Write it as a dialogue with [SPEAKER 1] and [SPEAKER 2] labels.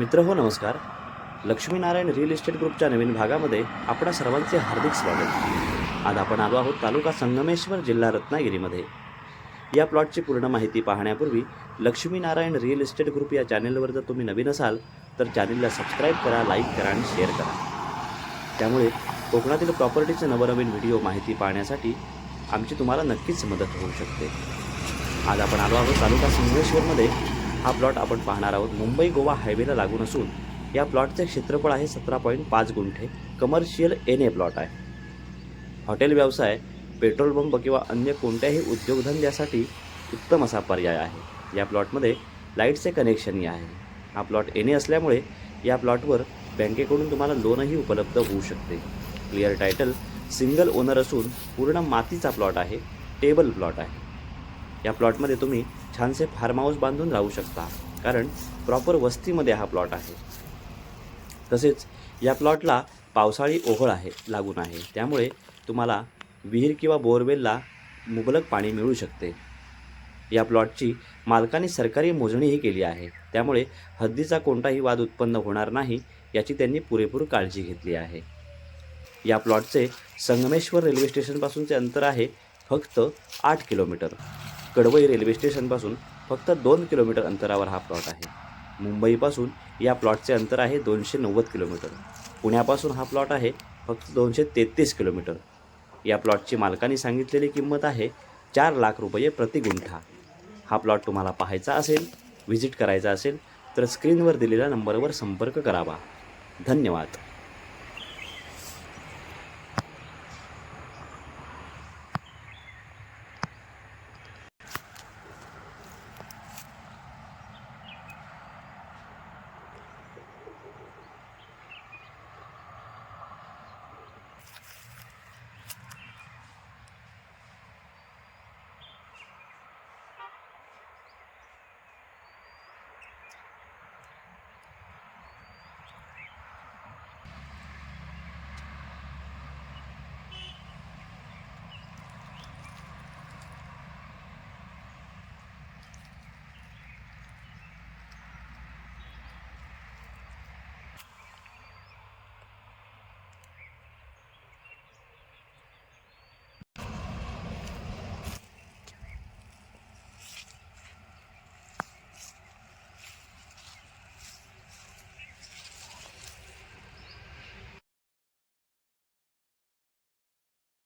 [SPEAKER 1] मित्र हो नमस्कार. लक्ष्मीनारायण रिअल इस्टेट ग्रुपच्या नवीन भागामध्ये आपणा सर्वांचे हार्दिक स्वागत. आज आपण आलो आहोत तालुका संगमेश्वर जिल्हा रत्नागिरीमध्ये. या प्लॉटची पूर्ण माहिती पाहण्यापूर्वी लक्ष्मीनारायण रिअल इस्टेट ग्रुप या चॅनेलवर जर तुम्ही नवीन असाल तर चॅनेलला सबस्क्राईब करा लाईक करा आणि शेअर करा. त्यामुळे कोकणातील प्रॉपर्टीचे नवनवीन व्हिडिओ माहिती पाहण्यासाठी आमची तुम्हाला नक्कीच मदत होऊ शकते. आज आपण आलो आहोत तालुका संगमेश्वरमध्ये. हा प्लॉट आपण पाहणार आहोत. मुंबई गोवा हायवेला लागून असून या प्लॉटचे क्षेत्रफळ आहे सतरा पॉईंट पाच गुंठे. कमर्शियल एन ए प्लॉट आहे. हॉटेल व्यवसाय पेट्रोल पंप किंवा अन्य कोणत्याही उद्योगधंद्यासाठी उत्तम असा पर्याय आहे. या प्लॉटमध्ये लाईटचे कनेक्शनही आहे. हा प्लॉट एने असल्यामुळे या प्लॉटवर बँकेकडून तुम्हाला लोनही उपलब्ध होऊ शकते. क्लिअर टायटल सिंगल ओनर असून पूर्ण मातीचा प्लॉट आहे टेबल प्लॉट आहे. या प्लॉटमध्ये तुम्ही छानसे फार्म हाऊस बांधून राहू शकता कारण प्रॉपर वस्तीमध्ये हा प्लॉट आहे. तसेच या प्लॉटला पावसाळी ओहळ आहे लागून आहे. त्यामुळे तुम्हाला विहीर किंवा बोरवेलला मुबलक पाणी मिळू शकते. या प्लॉटची मालकाने सरकारी मोजणीही केली आहे. त्यामुळे हद्दीचा कोणताही वाद उत्पन्न होणार नाही याची त्यांनी पुरेपूर काळजी घेतली आहे. या प्लॉटचे संगमेश्वर रेल्वे स्टेशनपासूनचे अंतर आहे फक्त आठ किलोमीटर. कडवई रेल्वे स्टेशनपासून फक्त दोन किलोमीटर अंतरावर हा प्लॉट आहे. मुंबईपासून या प्लॉटचे अंतर आहे दोनशे नव्वद किलोमीटर. पुण्यापासून हा प्लॉट आहे फक्त दोनशे तेहतीस किलोमीटर. या प्लॉटची मालकाने सांगितलेली किंमत आहे चार लाख रुपये प्रति गुंठा. हा प्लॉट तुम्हाला पाहायचा असेल व्हिजिट करायचा असेल तर स्क्रीनवर दिलेल्या नंबरवर संपर्क करावा. धन्यवाद.